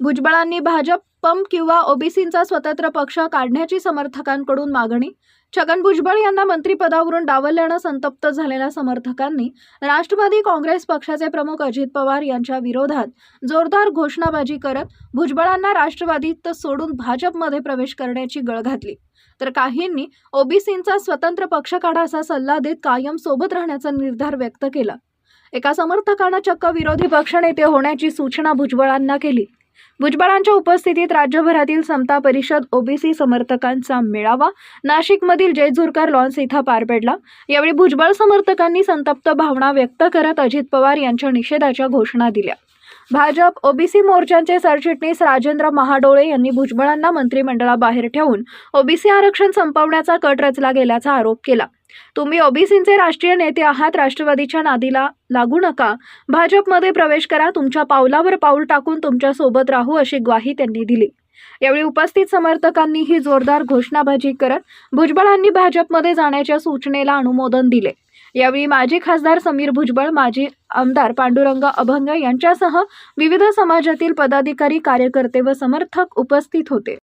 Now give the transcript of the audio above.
भुजबळांनी Bhajap pump किंवा ओबीसींचा स्वतंत्र पक्ष काढण्याची समर्थकांकडून मागणी? छगन भुजबळ यांना मंत्रिपदावरून डावलल्यानं संतप्त झालेल्या समर्थकांनी राष्ट्रवादी काँग्रेस पक्षाचे प्रमुख अजित पवार यांच्या विरोधात जोरदार घोषणाबाजी करत भुजबळांना राष्ट्रवादीत सोडून भाजपमध्ये प्रवेश करण्याची गळ घातली. तर काहींनी ओबीसींचा स्वतंत्र पक्ष काढा असा सल्ला देत कायम सोबत राहण्याचा निर्धार व्यक्त केला. एका समर्थकानं चक्क विरोधी पक्षनेते होण्याची सूचना भुजबळांना केली. भुजबळांच्या उपस्थितीत राज्यभरातील समता परिषद ओबीसी समर्थकांचा मेळावा. नाशिकमधील जयझुरकर लॉन्स इथं पार पडला. यावेळी भुजबळ समर्थकांनी संतप्त भावना व्यक्त करत अजित पवार यांच्या निषेधाच्या घोषणा दिल्या. भाजप ओबीसी मोर्चांचे सरचिटणीस राजेंद्र महाडोळे यांनी भुजबळांना मंत्रिमंडळाबाहेर ठेवून ओबीसी आरक्षण संपवण्याचा कट रचला गेल्याचा आरोप केला. तुम्ही ओबीसींचे राष्ट्रीय नेते आहात राष्ट्रवादीच्या नादीला लागू नका. भाजपमध्ये प्रवेश करा तुमच्या पावलावर पाऊल टाकून तुमच्यासोबत राहू अशी ग्वाही त्यांनी दिली. यावेळी उपस्थित समर्थकांनीही जोरदार घोषणाबाजी करत भुजबळांनी भाजपमध्ये जाण्याच्या सूचनेला अनुमोदन दिले. यावेळी माजी खासदार समीर भुजबळ माजी आमदार पांडुरंग अभंग यांच्यासह विविध समाजातील पदाधिकारी कार्यकर्ते व समर्थक उपस्थित होते.